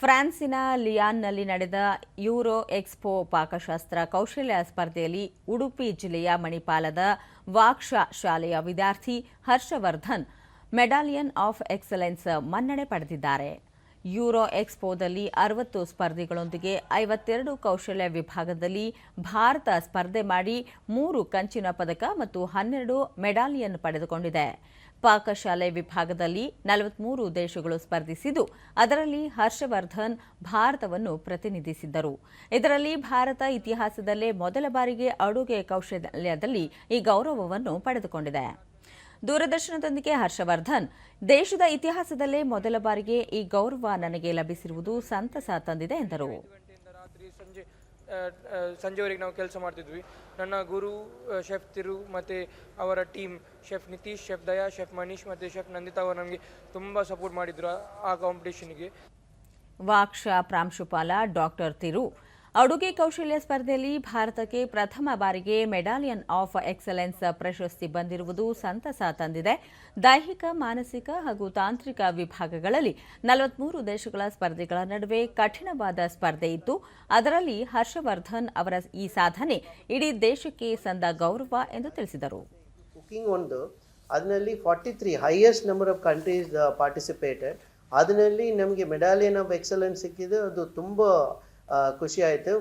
ಫ್ರಾನ್ಸಿನ ಲಿಯಾನ್ನಲ್ಲಿ ನಡೆದ euro expo ಪಾಕಶಾಸ್ತ್ರ ಕೌಶಲ್ಯ ಸ್ಪರ್ಧೆಯಲ್ಲಿ ಉಡುಪಿ ಜಿಲ್ಲೆಯ ಮಣಿಪಾಲದ ವಾಕ್ಷಾ ಶಾಲೆಯ ವಿದ್ಯಾರ್ಥಿ ಹರ್ಷವರ್ಧನ್ ಮೆಡಾಲಿಯನ್ ಆಫ್ ಎಕ್ಸಲೆನ್ಸ್ ಮನ್ನಣೆ ಪಡೆದಿದ್ದಾರೆ. ಯೂರೋ ಎಕ್ಸ್ಪೋದಲ್ಲಿ ಅರವತ್ತು ಸ್ಪರ್ಧಿಗಳೊಂದಿಗೆ ಐವತ್ತೆರಡು ಕೌಶಲ್ಯ ವಿಭಾಗದಲ್ಲಿ ಭಾರತ ಸ್ಪರ್ಧೆ ಮಾಡಿ ಮೂರು ಕಂಚಿನ ಪದಕ ಮತ್ತು ಹನ್ನೆರಡು ಮೆಡಾಲಿಯನ್ ಪಡೆದುಕೊಂಡಿದೆ. ಪಾಕಶಾಲೆ ವಿಭಾಗದಲ್ಲಿ ನಲವತ್ಮೂರು ದೇಶಗಳು ಸ್ಪರ್ಧಿಸಿದ್ದು, ಅದರಲ್ಲಿ ಹರ್ಷವರ್ಧನ್ ಭಾರತವನ್ನು ಪ್ರತಿನಿಧಿಸಿದ್ದರು. ಇದರಲ್ಲಿ ಭಾರತ ಇತಿಹಾಸದಲ್ಲೇ ಮೊದಲ ಬಾರಿಗೆ ಅಡುಗೆ ಕೌಶಲ್ಯದಲ್ಲಿ ಈ ಗೌರವವನ್ನು ಪಡೆದುಕೊಂಡಿದೆ. ದೂರದರ್ಶನದೊಂದಿಗೆ ಹರ್ಷವರ್ಧನ್. ದೇಶದ ಇತಿಹಾಸದಲ್ಲೇ ಮೊದಲ ಬಾರಿಗೆ ಈ ಗೌರವ ನನಗೆ ಲಭಿಸಿರುವುದು ಸಂತಸ ತಂದಿದೆ ಎಂದರು. ಸಂಜೆವರೆಗೆ ನಾವು ಕೆಲಸ ಮಾಡ್ತಿದ್ವಿ. ನನ್ನ ಗುರು ಶೆಫ್ ತಿರು ಮತ್ತು ಅವರ team chef Nitish chef Daya chef Manish ಮತ್ತು ಶೆಫ್ ನಂದಿತಾ ಅವರು ನಮಗೆ ತುಂಬ ಸಪೋರ್ಟ್ ಮಾಡಿದ್ರು ಆ- ಆ ಕಾಂಪಿಟೇಷನ್ಗೆ ವಾಕ್ಷ ಪ್ರಾಂಶುಪಾಲ ಡಾಕ್ಟರ್ ತಿರು. ಅಡುಗೆ ಕೌಶಲ್ಯ ಸ್ಪರ್ಧೆಯಲ್ಲಿ ಭಾರತಕ್ಕೆ ಪ್ರಥಮ ಬಾರಿಗೆ ಮೆಡಾಲಿಯನ್ ಆಫ್ ಎಕ್ಸಲೆನ್ಸ್ ಪ್ರಶಸ್ತಿ ಬಂದಿರುವುದು ಸಂತಸ ತಂದಿದೆ. ದೈಹಿಕ, ಮಾನಸಿಕ ಹಾಗೂ ತಾಂತ್ರಿಕ ವಿಭಾಗಗಳಲ್ಲಿ ನಲವತ್ಮೂರು ದೇಶಗಳ ಸ್ಪರ್ಧೆಗಳ ನಡುವೆ ಕಠಿಣವಾದ ಸ್ಪರ್ಧೆ ಇತ್ತು. ಅದರಲ್ಲಿ ಹರ್ಷವರ್ಧನ್ ಅವರ ಈ ಸಾಧನೆ ಇಡೀ ದೇಶಕ್ಕೆ ಸಂದ ಗೌರವ ಎಂದು ತಿಳಿಸಿದರು. ಕುಕಿಂಗ್ ಒಂದು, ಅದರಲ್ಲಿ forty three highest number of countries participated ಅದರಲ್ಲಿ ನಮಗೆ ಮೆಡಾಲಿಯನ್ ಆಫ್ ಎಕ್ಸಲೆನ್ಸ್ ಸಿಕ್ಕಿದ್ದು ಅದು ತುಂಬ ಖುಷಿ ಆಯಿತು.